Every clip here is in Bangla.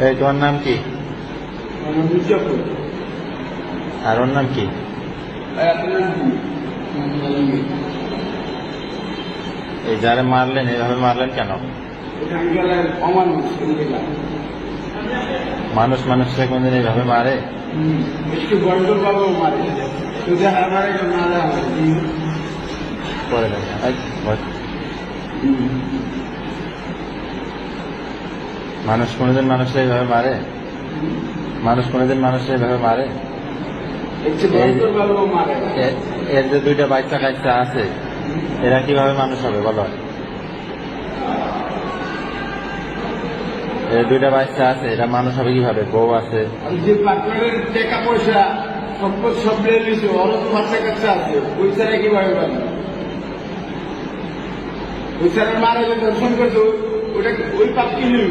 এই তোমার নাম কি? আর ওর নাম কি? এই যারা মারলেন এইভাবে মারলেন কেন? মানুষ মানুষকে কোনদিন এইভাবে মারে? গন্ডল মানুষ কোনোদিন মানুষকে এইভাবে মারে? মানুষ কোনোদিন মানুষকে এইভাবে মারে? এর যে দুইটা বাচ্চা কাচ্চা আছে এরা কীভাবে মানুষ হবে বলো? এর দুইটা বাচ্চা আছে এরা মানুষ হবে কীভাবে? বউ আছে। টাকা পয়সা সম্পদ সব নিয়েছে তো বাচ্চা কাচ্চা আছে কীভাবে ওই মারা যে দর্শন করতো ওটা ওই পাপ কি নিল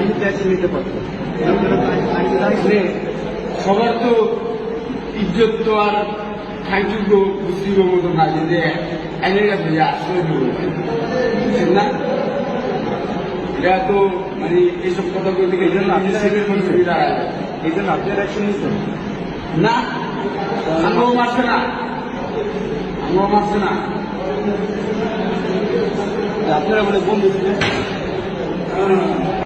নিতে সবার তো ইজ্জত তো আর ঠাইটুকু বুঝিব মতো না যে আইনের কাছে আশ্রয় দিব না এটা তো মানে এইসব কথা বলতে এই জন্য আপনি সেটের মধ্যে দাঁড়ায় এই জন্য আপনার অ্যাকশন নিচ্ছেন না আমরাও মারছে না আমরাও মারছে না আপনারা বলে বন্ধু unity